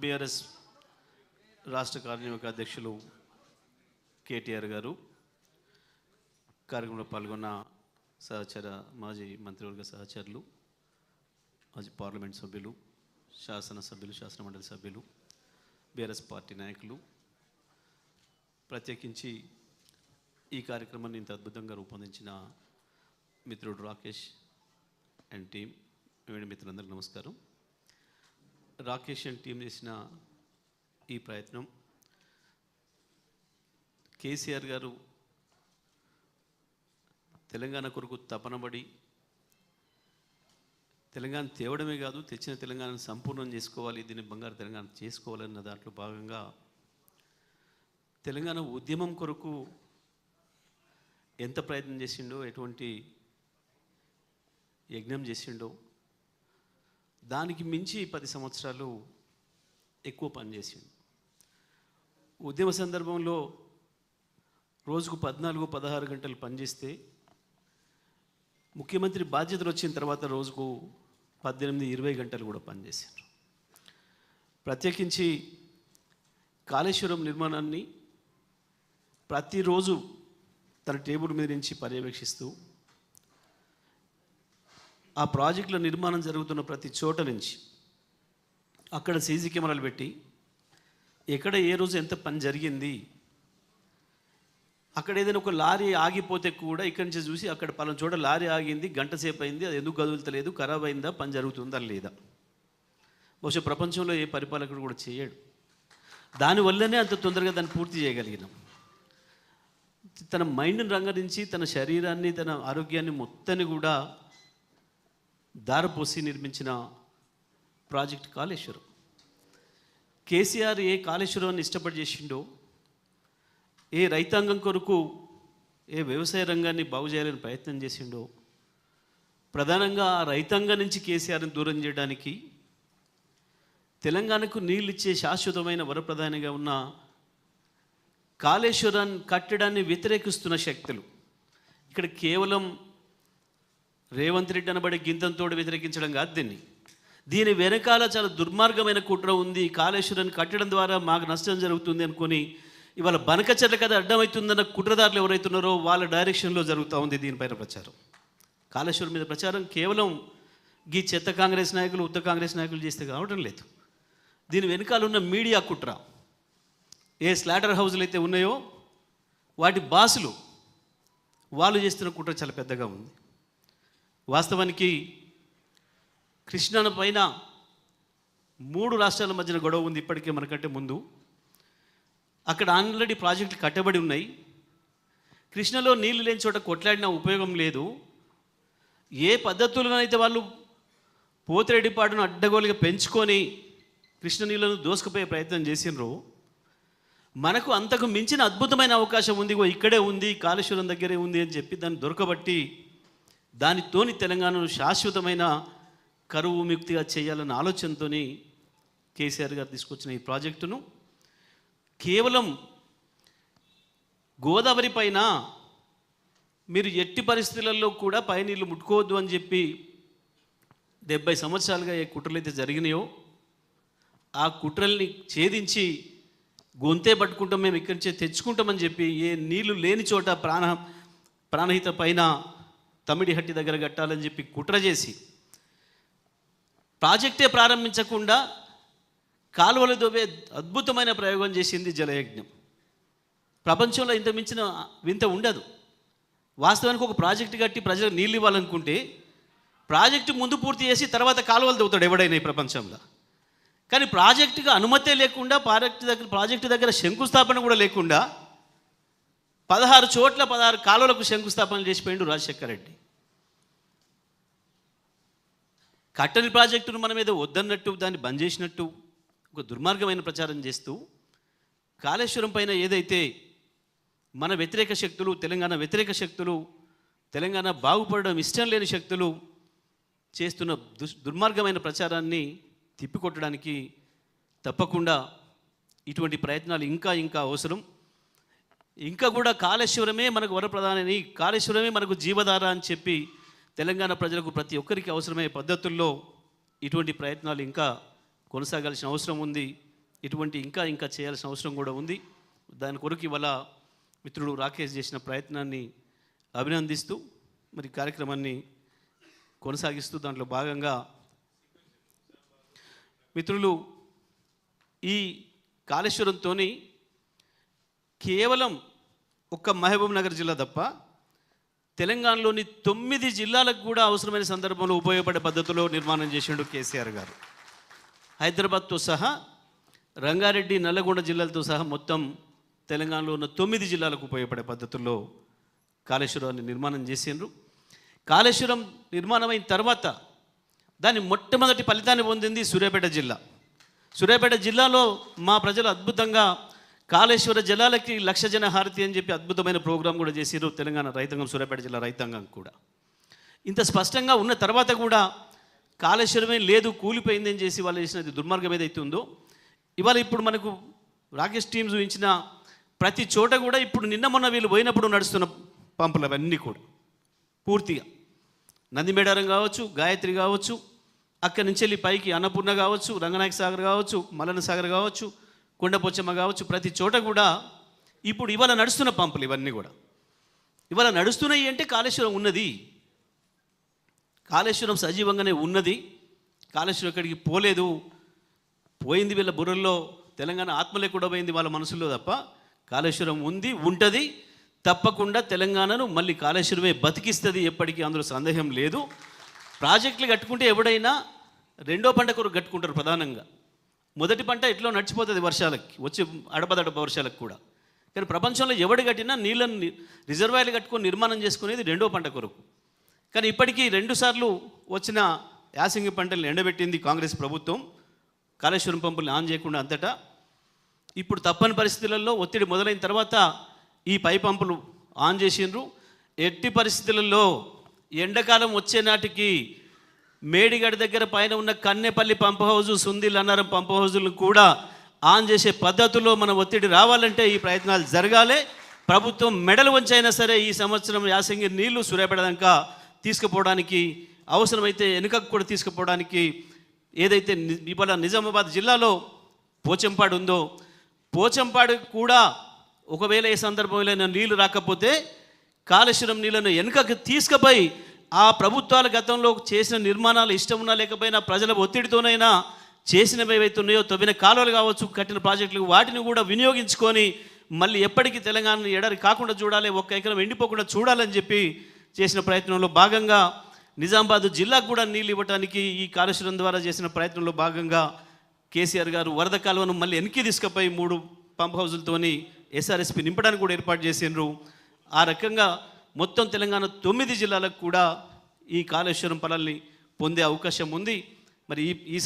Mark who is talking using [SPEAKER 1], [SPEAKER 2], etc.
[SPEAKER 1] BRS రాష్ట్ర కార్యనిర్వాహక అధ్యక్షులు కేటీఆర్ గారు కార్యక్రమంలో పాల్గొన్న సహచర మాజీ మంత్రివర్గ సహచరులు మాజీ పార్లమెంట్ సభ్యులు శాసనసభ్యులు శాసనమండలి సభ్యులు బీఆర్ఎస్ పార్టీ నాయకులు ప్రత్యేకించి ఈ కార్యక్రమాన్ని ఇంత అద్భుతంగా రూపొందించిన మిత్రుడు రాకేష్ అండ్ టీం మిత్రులందరికీ నమస్కారం. రాకేష్ అండ్ టీం చేసిన ఈ ప్రయత్నం. కేసీఆర్ గారు తెలంగాణ కొరకు తపనబడి తెలంగాణ తేవడమే కాదు తెచ్చిన తెలంగాణను సంపూర్ణం చేసుకోవాలి దీన్ని బంగారు తెలంగాణ చేసుకోవాలన్న దాంట్లో భాగంగా తెలంగాణ ఉద్యమం కొరకు ఎంత ప్రయత్నం చేసిండో ఎటువంటి యజ్ఞం చేసిండో దానికి మించి పది సంవత్సరాలు ఎక్కువ పనిచేసింది ఉద్యమ సందర్భంలో రోజుకు పద్నాలుగు పదహారు గంటలు పనిచేస్తే ముఖ్యమంత్రి బాధ్యతలు వచ్చిన తర్వాత రోజుకు పద్దెనిమిది ఇరవై గంటలు కూడా పనిచేశారు ప్రత్యేకించి కాళేశ్వరం నిర్మాణాన్ని ప్రతిరోజు తన టేబుల్ మీద నుంచి పర్యవేక్షిస్తూ ఆ ప్రాజెక్టుల నిర్మాణం జరుగుతున్న ప్రతి చోట నుంచి అక్కడ సీసీ కెమెరాలు పెట్టి ఎక్కడ ఏ రోజు ఎంత పని జరిగింది అక్కడ ఏదైనా ఒక లారీ ఆగిపోతే కూడా ఇక్కడి నుంచి చూసి అక్కడ పలానా చోట లారీ ఆగింది గంట సేపు అయింది అది ఎందుకు కదులుతలేదు ఖరాబ్ అయిందా పని జరుగుతుందా లేదా. బహుశా ప్రపంచంలో ఏ పరిపాలకుడు కూడా చేయడు. దానివల్లనే అంత తొందరగా దాన్ని పూర్తి చేయగలిగినాం. తన మైండ్ని రంగరించి తన శరీరాన్ని తన ఆరోగ్యాన్ని మొత్తాన్ని కూడా దారపోసి నిర్మించిన ప్రాజెక్ట్ కాళేశ్వరం. కేసీఆర్ ఏ కాళేశ్వరాన్ని ఇష్టపడి చేసిండో ఏ రైతాంగం కొరకు ఏ వ్యవసాయ రంగాన్ని బాగు చేయాలని ప్రయత్నం చేసిండో ప్రధానంగా ఆ రైతాంగం నుంచి కేసీఆర్ని దూరం చేయడానికి తెలంగాణకు నీళ్ళు ఇచ్చే శాశ్వతమైన వరప్రధానిగా ఉన్న కాళేశ్వరాన్ని కట్టడాన్ని వ్యతిరేకిస్తున్న శక్తులు ఇక్కడ కేవలం రేవంత్ రెడ్డి అనబడే గింతంతో వ్యతిరేకించడం కాదు దీన్ని. దీని వెనకాల చాలా దుర్మార్గమైన కుట్ర ఉంది. కాళేశ్వరాన్ని కట్టడం ద్వారా మాకు నష్టం జరుగుతుంది అనుకొని ఇవాళ బనక చెట్ల కథ అడ్డమవుతుందన్న కుట్రదారులు ఎవరైతున్నారో వాళ్ళ డైరెక్షన్లో జరుగుతూ ఉంది దీనిపైన ప్రచారం. కాళేశ్వరం మీద ప్రచారం కేవలం గీ చెత్త కాంగ్రెస్ నాయకులు ఉత్త కాంగ్రెస్ నాయకులు చేస్తే కావడం లేదు. దీని వెనకాల ఉన్న మీడియా కుట్ర ఏ స్లాటర్ హౌస్లు అయితే ఉన్నాయో వాటి బాసులు వాళ్ళు చేస్తున్న కుట్ర చాలా పెద్దగా ఉంది. వాస్తవానికి కృష్ణన పైన మూడు రాష్ట్రాల మధ్యన గొడవ ఉంది ఇప్పటికే మనకంటే ముందు. అక్కడ ఆల్రెడీ ప్రాజెక్టులు కట్టబడి ఉన్నాయి. కృష్ణలో నీళ్ళు లేని చోట కొట్లాడినా ఉపయోగం లేదు. ఏ పద్ధతులనైతే వాళ్ళు పోతిరెడ్డిపాడును అడ్డగోలుగా పెంచుకొని కృష్ణ నీళ్ళను దోసుకుపోయే ప్రయత్నం చేసినారు మనకు అంతకు మించిన అద్భుతమైన అవకాశం ఉంది. ఇక్కడే ఉంది కాళేశ్వరం దగ్గరే ఉంది అని చెప్పి దాన్ని దొరకబట్టి దానితోని తెలంగాణను శాశ్వతమైన కరువు ముక్తిగా చేయాలన్న ఆలోచనతోని కేసీఆర్ గారు తీసుకొచ్చిన ఈ ప్రాజెక్టును. కేవలం గోదావరి పైన మీరు ఎట్టి పరిస్థితులలో కూడా పైనీళ్ళు ముట్టుకోవద్దు అని చెప్పి డెబ్బై సంవత్సరాలుగా ఏ కుట్రలు అయితే జరిగినాయో ఆ కుట్రల్ని ఛేదించి గొంతే పట్టుకుంటాం మేము ఇక్కడి నుంచే తెచ్చుకుంటామని చెప్పి ఏ నీళ్ళు లేని చోట ప్రాణ ప్రాణహిత పైన తమిడిహట్టి దగ్గర కట్టాలని చెప్పి కుట్ర చేసి ప్రాజెక్టే ప్రారంభించకుండా కాలువలు దోవే అద్భుతమైన ప్రయోగం చేసింది జలయజ్ఞం. ప్రపంచంలో ఇంత మించిన వింత ఉండదు. వాస్తవానికి ఒక ప్రాజెక్ట్ కట్టి ప్రజలకు నీళ్ళు ఇవ్వాలనుకుంటే ప్రాజెక్టు ముందు పూర్తి చేసి తర్వాత కాలువలు తవ్వుతాడు ఎవడైనా ఈ ప్రపంచంలో. కానీ ప్రాజెక్టుగా అనుమతే లేకుండా ప్రాజెక్టు దగ్గర ప్రాజెక్టు దగ్గర శంకుస్థాపన కూడా లేకుండా పదహారు చోట్ల పదహారు కాలువలకు శంకుస్థాపన చేసిపోయిండు రాజశేఖర రెడ్డి. కట్టని ప్రాజెక్టును మనం ఏదో వద్దన్నట్టు దాన్ని బంద్ చేసినట్టు ఒక దుర్మార్గమైన ప్రచారం చేస్తూ కాళేశ్వరం పైన ఏదైతే మన వ్యతిరేక శక్తులు తెలంగాణ వ్యతిరేక శక్తులు తెలంగాణ బాగుపడడం ఇష్టం లేని శక్తులు చేస్తున్న దుస్ దుర్మార్గమైన ప్రచారాన్ని తిప్పికొట్టడానికి తప్పకుండా ఇటువంటి ప్రయత్నాలు ఇంకా ఇంకా అవసరం. ఇంకా కూడా కాళేశ్వరమే మనకు వరప్రధానని కాళేశ్వరమే మనకు జీవధార అని చెప్పి తెలంగాణ ప్రజలకు ప్రతి ఒక్కరికి అవసరమయ్యే పద్ధతుల్లో ఇటువంటి ప్రయత్నాలు ఇంకా కొనసాగాల్సిన అవసరం ఉంది. ఇటువంటి ఇంకా ఇంకా చేయాల్సిన అవసరం కూడా ఉంది. దాని కొరకు ఇవాళ మిత్రుడు రాకేష్ చేసిన ప్రయత్నాన్ని అభినందిస్తూ మరి కార్యక్రమాన్ని కొనసాగిస్తూ దాంట్లో భాగంగా మిత్రులు ఈ కాళేశ్వరంతో కేవలం ఒక్క మహబూబ్ నగర్ జిల్లా తప్ప తెలంగాణలోని తొమ్మిది జిల్లాలకు కూడా అవసరమైన సందర్భంలో ఉపయోగపడే పద్ధతిలో నిర్మాణం చేసిండు కేసీఆర్ గారు. హైదరాబాద్తో సహా రంగారెడ్డి నల్లగొండ జిల్లాలతో సహా మొత్తం తెలంగాణలో ఉన్న తొమ్మిది జిల్లాలకు ఉపయోగపడే పద్ధతుల్లో కాళేశ్వరాన్ని నిర్మాణం చేసిండ్రు. కాళేశ్వరం నిర్మాణం అయిన తర్వాత దాని మొట్టమొదటి ఫలితాన్ని పొందింది సూర్యాపేట జిల్లా. సూర్యాపేట జిల్లాలో మా ప్రజలు అద్భుతంగా కాళేశ్వర జలాలకి లక్ష జన హారతి అని చెప్పి అద్భుతమైన ప్రోగ్రాం కూడా చేసారు తెలంగాణ రైతాంగం సూర్యాపేట జిల్లా రైతాంగం కూడా. ఇంత స్పష్టంగా ఉన్న తర్వాత కూడా కాళేశ్వరమే లేదు కూలిపోయిందని చేసి వాళ్ళు చేసినది దుర్మార్గం ఏదైతే ఉందో ఇవాళ ఇప్పుడు మనకు రాకేష్ టీమ్ చూపించిన ప్రతి చోట కూడా ఇప్పుడు నిన్న మొన్న వీళ్ళు పోయినప్పుడు నడుస్తున్న పంపులు అవన్నీ కూడా పూర్తిగా. నందిమేడారం కావచ్చు గాయత్రి కావచ్చు అక్కడి నుంచి వెళ్ళి పైకి అన్నపూర్ణ కావచ్చు రంగనాయక సాగర్ కావచ్చు మల్లన సాగర్ కావచ్చు కొండపోచమ్మ కావచ్చు ప్రతి చోట కూడా ఇప్పుడు ఇవాళ నడుస్తున్న పంపులు ఇవన్నీ కూడా. ఇవాళ నడుస్తున్నాయి అంటే కాళేశ్వరం ఉన్నది. కాళేశ్వరం సజీవంగానే ఉన్నది. కాళేశ్వరం ఎక్కడికి పోలేదు. పోయింది వీళ్ళ బుర్రల్లో తెలంగాణ ఆత్మలే కూడా పోయింది వాళ్ళ మనసులో తప్ప కాళేశ్వరం ఉంది ఉంటుంది. తప్పకుండా తెలంగాణను మళ్ళీ కాళేశ్వరమే బతికిస్తుంది ఎప్పటికీ అందులో సందేహం లేదు. ప్రాజెక్టులు కట్టుకుంటే ఎవడైనా రెండో పంట కొరకు కట్టుకుంటారు ప్రధానంగా. మొదటి పంట ఎట్లో నడిచిపోతుంది వర్షాలకి వచ్చి అడపదడప వర్షాలకు కూడా. కానీ ప్రపంచంలో ఎవడు కట్టినా నీళ్ళని రిజర్వాయర్లు కట్టుకొని నిర్మాణం చేసుకునేది రెండో పంట కొరకు. కానీ ఇప్పటికీ రెండుసార్లు వచ్చిన యాసంగి పంటలను ఎండబెట్టింది కాంగ్రెస్ ప్రభుత్వం. కాళేశ్వరం పంపుల్ని ఆన్ చేయకుండా అంతటా. ఇప్పుడు తప్పని పరిస్థితులలో ఒత్తిడి మొదలైన తర్వాత ఈ పై పంపులు ఆన్ చేసిండ్రు. ఎట్టి పరిస్థితులలో ఎండాకాలం వచ్చే నాటికి మేడిగడ దగ్గర పైన ఉన్న Kannepalli pump house Sundilla Annaram pump హౌజులను కూడా ఆన్ చేసే పద్ధతిలో మన ఒత్తిడి రావాలంటే ఈ ప్రయత్నాలు జరగాలి. ప్రభుత్వం మెడలు వంచైనా సరే ఈ సంవత్సరం యాసంగి నీళ్ళు సూర్యాపేట తీసుకుపోవడానికి అవసరమైతే వెనుకకు కూడా తీసుకుపోవడానికి ఏదైతే ఇవాళ నిజామాబాద్ జిల్లాలో పోచంపాడు ఉందో పోచంపాడు కూడా ఒకవేళ ఏ సందర్భంలో నీళ్ళు రాకపోతే కాళేశ్వరం నీళ్ళను వెనుకకు తీసుకుపోయి ఆ ప్రభుత్వాలు గతంలో చేసిన నిర్మాణాలు ఇష్టం ఉన్నా లేకపోయినా ప్రజల ఒత్తిడితోనైనా చేసినవి ఏవైతే ఉన్నాయో తవ్విన కాలువలు కావచ్చు కట్టిన ప్రాజెక్టులు వాటిని కూడా వినియోగించుకొని మళ్ళీ ఎప్పటికీ తెలంగాణ ఎడరి కాకుండా చూడాలి ఒక్క ఎకరం ఎండిపోకుండా చూడాలని చెప్పి చేసిన ప్రయత్నంలో భాగంగా నిజామాబాద్ జిల్లాకు కూడా నీళ్ళు ఇవ్వడానికి ఈ కాళేశ్వరం ద్వారా చేసిన ప్రయత్నంలో భాగంగా కేసీఆర్ గారు వరద కాలువను మళ్ళీ వెనక్కి తీసుకుపోయి మూడు పంప్ హౌజులతోని ఎస్ఆర్ఎస్పి నింపడానికి కూడా ఏర్పాటు చేసిండ్రు. ఆ రకంగా మొత్తం తెలంగాణ తొమ్మిది జిల్లాలకు కూడా ఈ కాళేశ్వరం పనుల్ని పొందే అవకాశం ఉంది. మరి ఈ ఈ